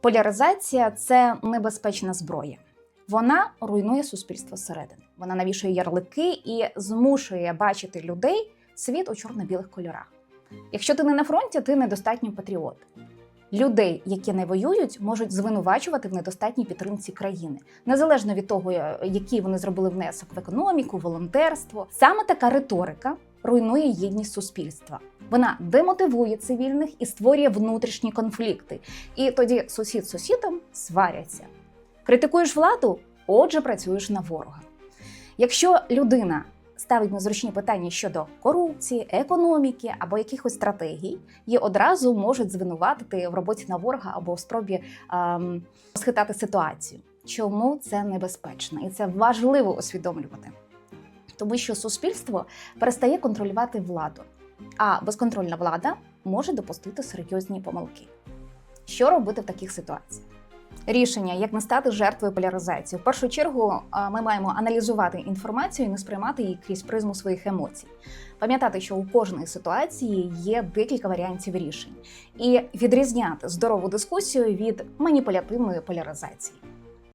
Поляризація це небезпечна зброя. Вона руйнує суспільство зсередини. Вона навішує ярлики і змушує бачити людей світ у чорно-білих кольорах. Якщо ти не на фронті, ти недостатньо патріот. Людей, які не воюють, можуть звинувачувати в недостатній підтримці країни, незалежно від того, е, який вони зробили внесок в економіку, волонтерство. Саме така риторика руйнує єдність суспільства. Вона демотивує цивільних і створює внутрішні конфлікти. І тоді сусід з сусідом сваряться. Критикуєш владу, отже, працюєш на ворога. Якщо людина ставить незручні питання щодо корупції, економіки або якихось стратегій, її одразу можуть звинуватити в роботі на ворога або в спробі ем, схитати ситуацію. Чому це небезпечно? І це важливо усвідомлювати. Тому що суспільство перестає контролювати владу, а безконтрольна влада може допустити серйозні помилки. Що робити в таких ситуаціях? Рішення, як не стати жертвою поляризації. В першу чергу ми маємо аналізувати інформацію і не сприймати її крізь призму своїх емоцій. Пам'ятати, що у кожної ситуації є декілька варіантів рішень, і відрізняти здорову дискусію від маніпулятивної поляризації.